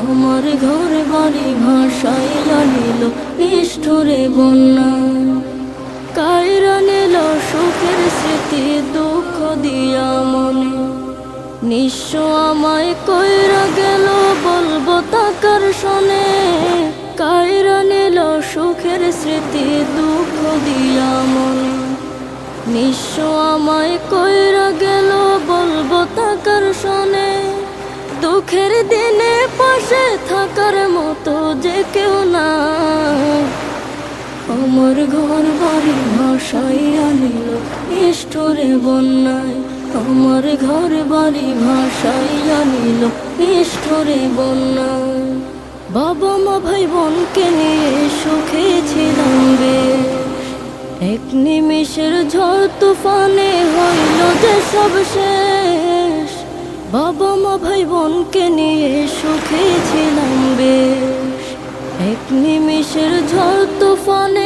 আমার ঘর বাড়ি ভাষাই আনিল নিষ্ঠুরে বন্যায় কায়রা নিল সুখের স্মৃতি, দুঃখ দিয়া মনে। নিঃস্ব আমায় কইরা গেল বলব তাকার শোনে। কায়রা নিল সুখের স্মৃতি, দুঃখ দিয়া মনে। নিঃস্ব আমায় কইরা গেল বলব তাকার শোনে। দুঃখের দিনে পাশে থাকার মতো যে কেউ না। আমার ঘর বাড়ি ভাষাই আনিল, নিষ্ঠুরে বন্যায়। আমার ঘর বাড়ি ভাষাই আনিল, নিষ্ঠুরে বন্যায়। বাবা মা ভাই বোনকে নিয়ে সুখে ছিলাম এক নিমিষের ঝড় তুফানে হইল যে সব শেষ। বাবা ভাই বোনকে নিয়ে সুখে ছিলাম বে এক নিমিশের ঝড় তুফানে